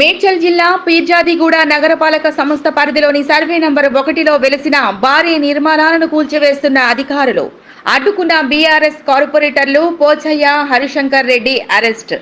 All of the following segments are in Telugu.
మేడ్చల్ జిల్లా పీర్జాదిగూడ నగరపాలక సంస్థ పరిధిలోని సర్వే నంబర్ ఒకటిలో వెలిసిన భారీ నిర్మాణాలను కూల్చివేస్తున్న అధికారులు. అడ్డుకున్న బీఆర్ఎస్ కార్పొరేటర్లు పోచయ్య హరిశంకర్ రెడ్డి అరెస్ట్.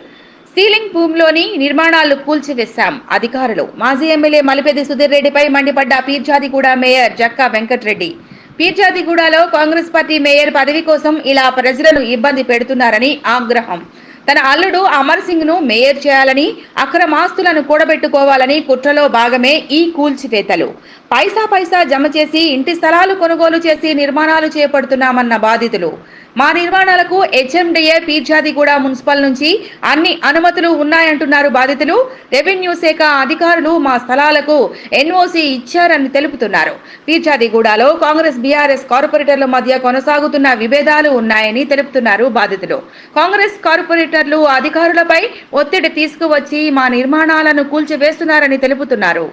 సీలింగ్ భూమిలోని నిర్మాణాలు కూల్చివేశాం అధికారులు. మాజీ ఎమ్మెల్యే మలిపెది సుధీర్ రెడ్డిపై మండిపడ్డ పీర్జాదిగూడ మేయర్ జక్కా వెంకట్రెడ్డి. పీర్జాదిగూడలో కాంగ్రెస్ పార్టీ మేయర్ పదవి కోసం ఇలా ప్రజలను ఇబ్బంది పెడుతున్నారని ఆగ్రహం. తన అల్లుడు అమర్ సింగ్ను మేయర్ చేయాలని అక్రమాస్తులను కూడబెట్టుకోవాలని కుట్రలో భాగమే ఈ కూల్చివేతలు. పైసా పైసా జమ చేసి ఇంటి స్థలాలు కొనుగోలు చేసి నిర్మాణాలు చేపడుతున్నామన్న బాధితులు. మా నిర్మాణాలకు హెచ్ఎండిఏ పీర్జాదిగూడ మున్సిపల్ నుంచి అన్ని అనుమతులు ఉన్నాయంటున్నారు బాధితులు. రెవెన్యూ శాఖ అధికారులు మా స్థలాలకు ఎన్ఓసి ఇచ్చారని తెలుపుతున్నారు. పీర్జాదిగూడలో కాంగ్రెస్ బీఆర్ఎస్ కార్పొరేటర్ల మధ్య కొనసాగుతున్న విభేదాలు ఉన్నాయని తెలుపుతున్నారు బాధితులు. కాంగ్రెస్ కార్పొరేటర్లు అధికారులపై ఒత్తిడి తీసుకువచ్చి మా నిర్మాణాలను కూల్చివేస్తున్నారని తెలుపుతున్నారు.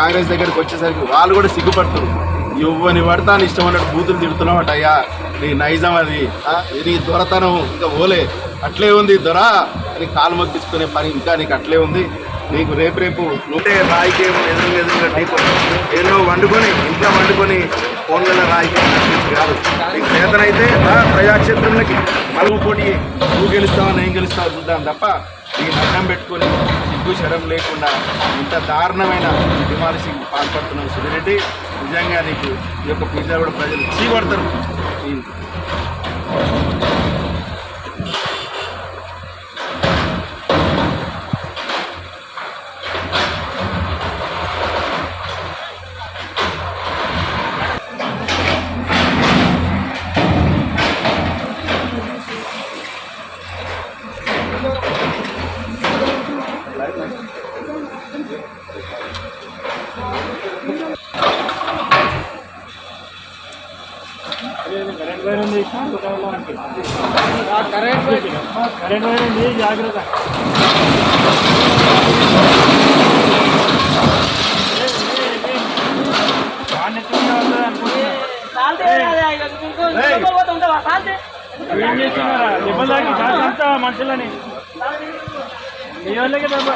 కాంగ్రెస్ దగ్గరికి వచ్చేసరికి వాళ్ళు కూడా సిగ్గుపడుతున్నారు. ఇవ్వని పడతాను ఇష్టం అన్నట్టు బూతులు తిడుతున్నావట అయ్యా నీ నైజం అది. నీ దొరతనం ఇంకా ఓలే అట్లే ఉంది దొర. అని కాలు మొక్కించుకునే పని ఇంకా నీకు అట్లే ఉంది. నీకు రేపు రేపు ఉంటే రాయికి ఎదురు ఎదురుగా నీకు ఏదో వండుకొని ఇంట్లో వండుకొని ఫోన్లలో రాయికి కాదు. నీకు చేతనైతే ప్రజాక్షేత్రంలోకి. మలుగు పోటీ. నువ్వు గెలుస్తావా నేను గెలుస్తావు చూద్దాం తప్ప నీ నడ్డం పెట్టుకొని సిగ్గు శరం లేకుండా ఇంత దారుణమైన డిమాలిషింగ్ పాల్పడుతున్నావు సుధిరెడ్డి నిజంగా నీకు ఈ యొక్క పిజ్జా కూడా ప్రజలు చీపడతారు కరెంట్ కరెంట్ వైర్ జాగ్రత్త ఏం చేస్తున్నారా దెబ్బలాకి మనుషులని మీ వాళ్ళకి దెబ్బ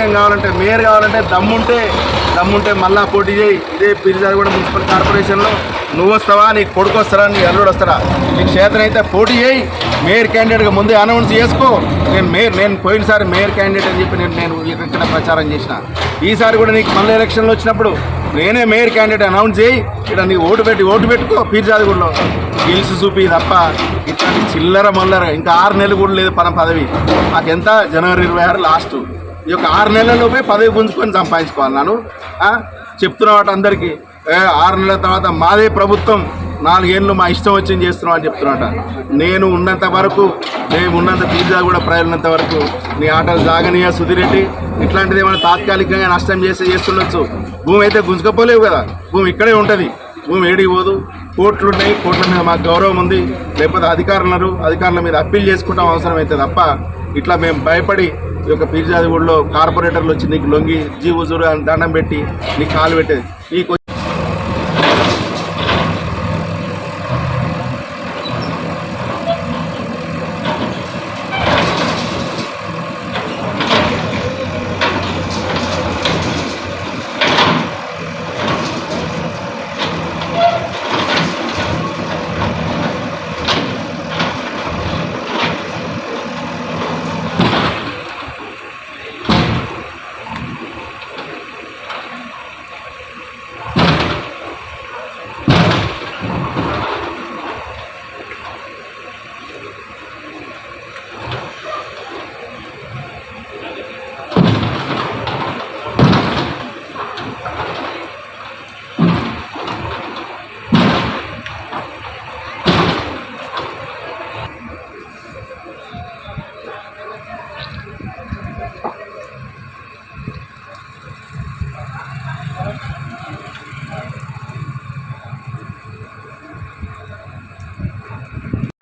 రాజకీయం కావాలంటే మేయర్ కావాలంటే దమ్ముంటే దమ్ముంటే మళ్ళా పోటీ చేయి. ఇదే పిరిజారిగూడ మున్సిపల్ కార్పొరేషన్లో. నువ్వు వస్తావా నీకు కొడుకు వస్తారా నీ అల్లుడు వస్తారా నీకు చేతనైతే పోటీ చేయి. మేయర్ క్యాండిడేట్గా ముందే అనౌన్స్ చేసుకో. నేను మేయర్ నేను పోయినసారి మేయర్ క్యాండిడేట్ అని చెప్పి నేను నేను ఇక్కడ ప్రచారం చేసిన. ఈసారి కూడా నీకు మళ్ళీ ఎలక్షన్లు వచ్చినప్పుడు నేనే మేయర్ క్యాండిడేట్ అనౌన్స్ చేయి. ఇక్కడ నీ ఓటు పెట్టి ఓటు పెట్టుకో పీర్జాదిగూడలో గెలిచి చూపి తప్ప ఇట్లాంటి చిల్లర మల్లర ఇంకా ఆరు నెలలు కూడా లేదు పన పదవి. మాకెంత? జనవరి ఇరవై ఆరు లాస్ట్. ఈ యొక్క ఆరు నెలల్లోపే పదవి గుంజుకొని సంపాదించుకోవాలి నేను చెప్తున్న వాటి అందరికీ. ఆరు నెలల తర్వాత మాదే ప్రభుత్వం నాలుగేళ్ళు మా ఇష్టం వచ్చింది చేస్తున్నాం అని చెప్తున్నట. నేను ఉన్నంత వరకు మేము ఉన్నంత పిజ్జా కూడా ప్రజలున్నంత వరకు నీ ఆటలు జాగనీయ సుధిరెడ్డి ఇట్లాంటిది ఏమైనా తాత్కాలికంగా నష్టం చేసి చేస్తుండొచ్చు. భూమి అయితే గుంజుకపోలేవు కదా. భూమి ఇక్కడే ఉంటుంది. భూమి ఏడికి పోదు. కోట్లు ఉన్నాయి కోట్ల మీద మాకు గౌరవం ఉంది. లేకపోతే అధికారులు అధికారుల మీద అప్పీల్ చేసుకుంటాం అవసరమైతే తప్ప ఇట్లా మేము భయపడి ఈ యొక్క పీర్జాదిగూడలో కార్పొరేటర్లు వచ్చి నీకు లొంగి జీ హుజూరు అని దండం పెట్టి నీకు కాలు పెట్టేది. నీకు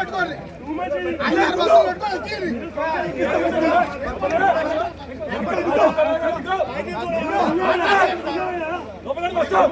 పెట్టుకోండి లోపలికి వస్తాం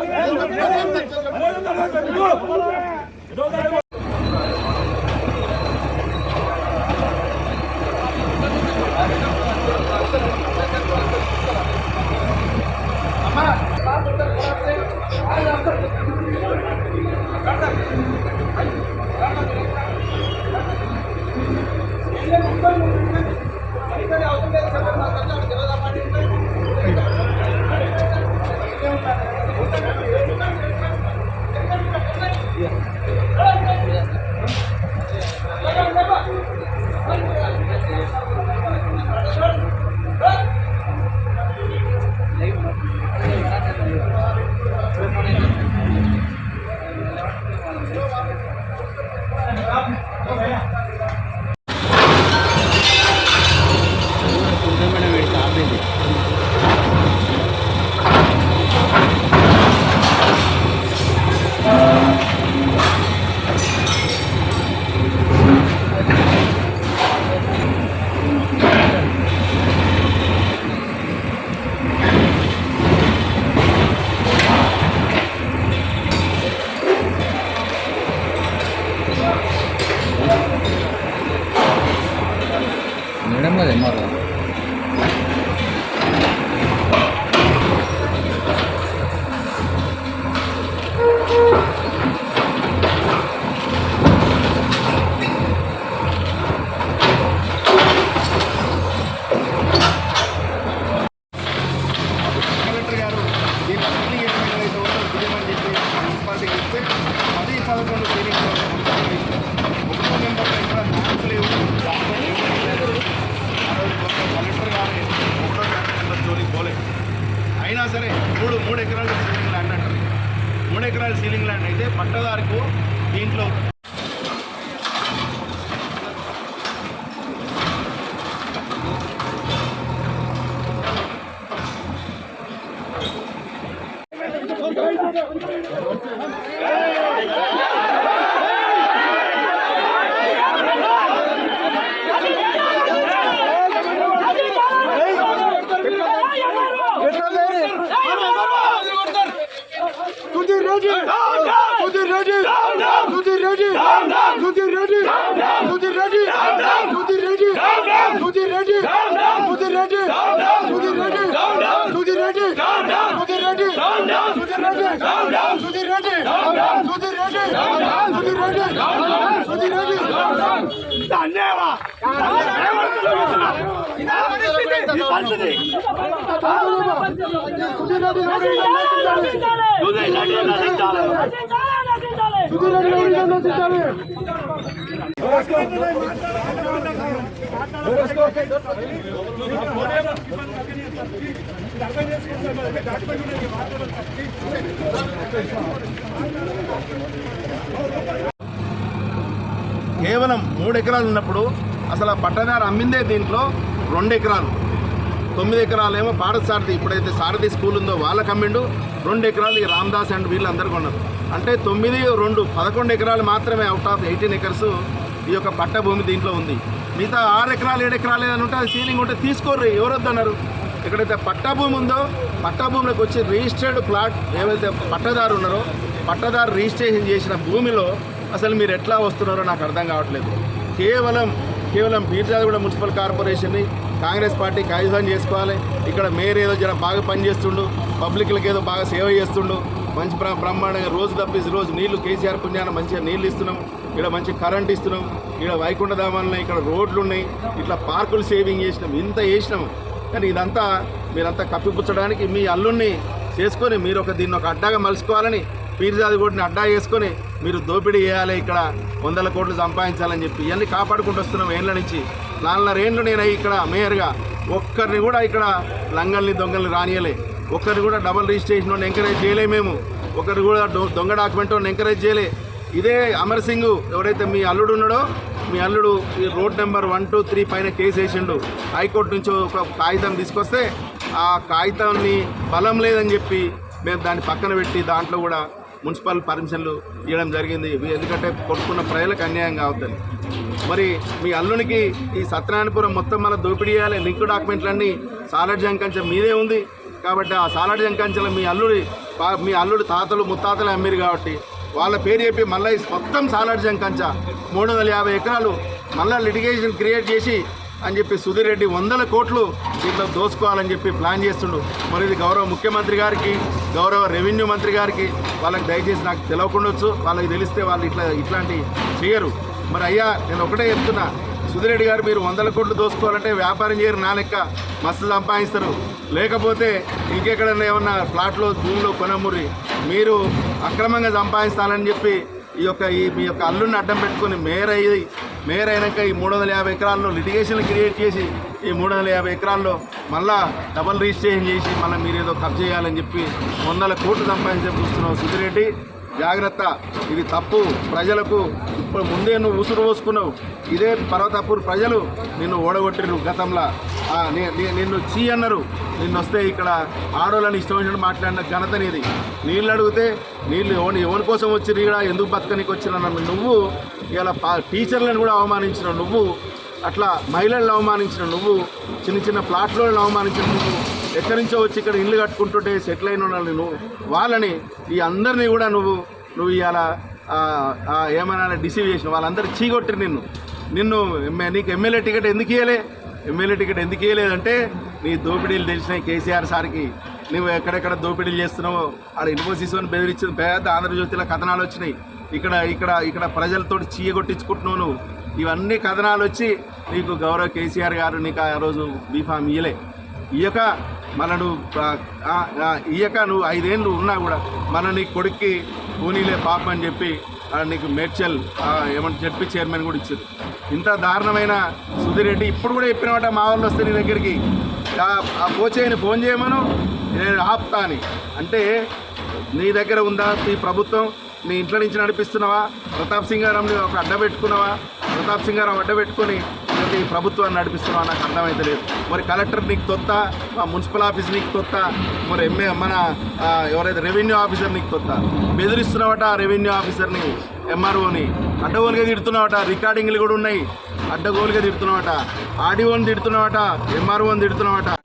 అయితే పట్టదారుకు దీంట్లో డాక్యుమెంట్ కేవలం మూడు ఎకరాలు ఉన్నప్పుడు అసలు ఆ పట్టదారు అమ్మిందే దీంట్లో రెండు ఎకరాలు. తొమ్మిది ఎకరాలేమో భారత్ సారథి ఇప్పుడైతే సారథి స్కూల్ ఉందో వాళ్ళకి అమ్మిండు. రెండు ఎకరాలు ఈ రామ్దాస్ అండ్ వీళ్ళందరూ కొన్నారు. అంటే తొమ్మిది రెండు పదకొండు ఎకరాలు మాత్రమే అవుట్ ఆఫ్ ఎయిటీన్ ఎకర్స్ ఈ యొక్క పట్ట భూమి దీంట్లో ఉంది. మిగతా ఆరు ఎకరాలు ఏడు ఎకరాలు ఏదని ఉంటే అది సీలింగ్ ఉంటే తీసుకోర్రి ఎవరొద్దు అన్నారు ఎక్కడైతే పట్టా భూమి ఉందో పట్టా భూమిలోకి వచ్చి రిజిస్టర్డ్ ప్లాట్ ఏవైతే పట్టదారు ఉన్నారో పట్టదారు రిజిస్ట్రేషన్ చేసిన భూమిలో అసలు మీరు ఎట్లా వస్తున్నారో నాకు అర్థం కావట్లేదు. కేవలం కేవలం బీర్జాదిగూడ మున్సిపల్ కార్పొరేషన్ని కాంగ్రెస్ పార్టీ కాగితం చేసుకోవాలి. ఇక్కడ మేయర్ ఏదో జర బాగా పనిచేస్తుండు పబ్లిక్లకు ఏదో బాగా సేవ చేస్తుండు మంచి బ్ర బ్రహ్మాండంగా రోజు తప్పేసి రోజు నీళ్ళు కేసీఆర్ పుణ్యాన మంచిగా నీళ్ళు ఇస్తున్నాం ఇక్కడ మంచి కరెంట్ ఇస్తున్నాం ఇక్కడ వైకుంఠధామాలు ఉన్నాయి ఇక్కడ రోడ్లు ఉన్నాయి ఇట్లా పార్కులు సేవింగ్ చేసినాం ఇంత చేసినాం. కానీ ఇదంతా మీరంతా కప్పిపుచ్చడానికి మీ అల్లుణ్ణి చేసుకొని మీరు ఒక దీన్ని ఒక అడ్డాగా మలుచుకోవాలని పీర్జాది కోటిని అడ్డా చేసుకొని మీరు దోపిడీ చేయాలి ఇక్కడ వందల కోట్లు సంపాదించాలని చెప్పి ఇవన్నీ కాపాడుకుంటూ వస్తున్నాం ఏండ్ల నుంచి. నాలుగున్నరేండ్లు నేను ఇక్కడ మేయర్గా ఒక్కరిని కూడా ఇక్కడ లంగల్ని దొంగల్ని రానియలే. ఒక్కరిని కూడా డబల్ రిజిస్ట్రేషన్ వాళ్ళని ఎంకరేజ్ చేయలే మేము. ఒకరు కూడా దొ- దొంగ డాక్యుమెంట్ ఎంకరేజ్ చేయలే. ఇదే అమర్ సింగ్ ఎవరైతే మీ అల్లుడు ఉన్నాడో మీ అల్లుడు ఈ road number one two three పైన కేసు వేసిండు. హైకోర్టు నుంచి ఒక కాగితం తీసుకొస్తే ఆ కాగితాన్ని బలం లేదని చెప్పి మేము దాన్ని పక్కన పెట్టి దాంట్లో కూడా మున్సిపల్ పర్మిషన్లు ఇవ్వడం జరిగింది. ఎందుకంటే కొట్టుకున్న ప్రజలకు అన్యాయం కావద్దని. మరి మీ అల్లునికి ఈ సత్యనారాయణపురం మొత్తం మన దోపిడీ చేయాలి. లింక్ డాక్యుమెంట్లన్నీ సాలడ్ జంకంచె మీదే ఉంది. కాబట్టి ఆ సాలడ్ జంకంచెలో మీ అల్లుడి పా- మీ అల్లుడి తాతలు ముత్తాతలు అమ్మిరు కాబట్టి వాళ్ళ పేరు చెప్పి మళ్ళీ మొత్తం సాలడ్ జంకంచ మూడు వందల యాభై ఎకరాలు మళ్ళీ లిటిగేషన్ క్రియేట్ చేసి అని చెప్పి సుధీర్ రెడ్డి వందల కోట్లు దీంట్లో దోసుకోవాలని చెప్పి ప్లాన్ చేస్తుండు. మరి ఇది గౌరవ ముఖ్యమంత్రి గారికి గౌరవ రెవెన్యూ మంత్రి గారికి వాళ్ళకి దయచేసి నాకు తెలియకుండొచ్చు వాళ్ళకి తెలిస్తే వాళ్ళు ఇట్లా ఇట్లాంటివి చేయరు. మరి అయ్యా నేను ఒకటే చెప్తున్నా. సుధిరెడ్డి గారు మీరు వందల కోట్లు దోసుకోవాలంటే వ్యాపారం చేయరు నా లెక్క. మస్తు సంపాదిస్తారు. లేకపోతే ఇంకెక్కడన్నా ఏమన్నా ప్లాట్లో భూమిలో కొనమురి మీరు అక్రమంగా సంపాదిస్తానని చెప్పి ఈ యొక్క ఈ మీ యొక్క అల్లుని అడ్డం పెట్టుకొని మేయర్ అయ్యి మేయర్ అయినాక ఈ మూడు వందల యాభై ఎకరాల్లో లిటిగేషన్లు క్రియేట్ చేసి ఈ మూడు వందల యాభై ఎకరాల్లో మళ్ళా డబల్ రిజిస్ట్రేషన్ చేసి మళ్ళీ మీరు ఏదో కబ్జా చేయాలని చెప్పి వందల కోట్లు సంపాదించే చూస్తున్నావు సుధిరెడ్డి జాగ్రత్త. ఇది తప్పు. ప్రజలకు ఇప్పుడు ముందే నువ్వు ఉసురు పోసుకున్నావు. ఇదే పర్వతపూర్ ప్రజలు నిన్ను ఓడగొట్టిరు గతంలో. నిన్ను చీ అన్నారు. నిన్ను వస్తే ఇక్కడ ఆడోళ్ళని ఇష్టం వచ్చినట్టు మాట్లాడిన ఘనత నీది. నీళ్ళు అడిగితే నీళ్ళు ఎవరి ఎవరి కోసం వచ్చిరు ఇక్కడ ఎందుకు బతకనికి వచ్చిన నువ్వు ఇలా పా- టీచర్లను కూడా అవమానించిన నువ్వు. అట్లా మహిళలను అవమానించిన నువ్వు. చిన్న చిన్న ప్లాట్లను అవమానించిన నువ్వు. ఎక్కడి నుంచో వచ్చి ఇక్కడ ఇల్లు కట్టుకుంటుంటే సెటిల్ అయిన వాళ్ళని నువ్వు వాళ్ళని ఈ అందరినీ కూడా నువ్వు నువ్వు ఇవాళ ఏమైనా డిసీవ్ చేసిన వాళ్ళందరూ చీగొట్టిరు నిన్ను. నిన్ను నీకు ఎమ్మెల్యే టికెట్ ఎందుకు ఇవ్వలే ఎమ్మెల్యే టికెట్ ఎందుకు ఇవ్వలేదంటే నీ దోపిడీలు తెలిసినాయి కేసీఆర్ సార్కి. నువ్వు ఎక్కడెక్కడ దోపిడీలు చేస్తున్నావు ఆడ ఇన్ఫోసిస్ అని బెదిరించిన పెద్ద ఆంధ్రజ్యోతిలో కథనాలు వచ్చినాయి. ఇక్కడ ఇక్కడ ఇక్కడ ప్రజలతోటి చీయగొట్టించుకుంటున్నావు నువ్వు. ఇవన్నీ కథనాలు వచ్చి నీకు గౌరవ కేసీఆర్ గారు నీకు ఆ రోజు బీఫామ్ ఇయ్యలే. ఇయ్యక మన నువ్వు ఈ యొక్క నువ్వు ఐదేళ్ళు ఉన్నా కూడా మన నీ కొడుక్కి పోనీలే పాప అని చెప్పి ఆ, నీకు మేడ్చల్ ఏమంటే చెప్పి చైర్మన్ కూడా ఇచ్చారు. ఇంత దారుణమైన సుధీర్ రెడ్డి ఇప్పుడు కూడా చెప్పినమాట మా వాళ్ళు వస్తే నీ దగ్గరికి ఆ- పోచేయని ఫోన్ చేయమను నేను ఆపుతా అని. అంటే నీ దగ్గర ఉందా ఈ ప్రభుత్వం? నీ ఇంట్లో నుంచి నడిపిస్తున్నావా? ప్రతాప్ సింగారంని ఒక అడ్డ పెట్టుకున్నావా? ప్రతాప్ సింగారావు అడ్డ పెట్టుకొని లేకపోతే ఈ ప్రభుత్వాన్ని నడిపిస్తున్నావా నాకు అర్థమైతే లేదు. మరి కలెక్టర్ నీకు తొత్త? మా మున్సిపల్ ఆఫీస్ నీకు తొత్త? మరి ఎంఏ మన ఎవరైతే రెవెన్యూ ఆఫీసర్ నీకు తొత్త? బెదిరిస్తున్నావట ఆ రెవెన్యూ ఆఫీసర్ని ఎంఆర్ఓని. అడ్డగోలుగా తిడుతున్నావట రికార్డింగ్లు కూడా ఉన్నాయి. అడ్డగోలుగా తిడుతున్నావట ఆడియోని తిడుతున్నావట ఎంఆర్ఓని తిడుతున్నావట.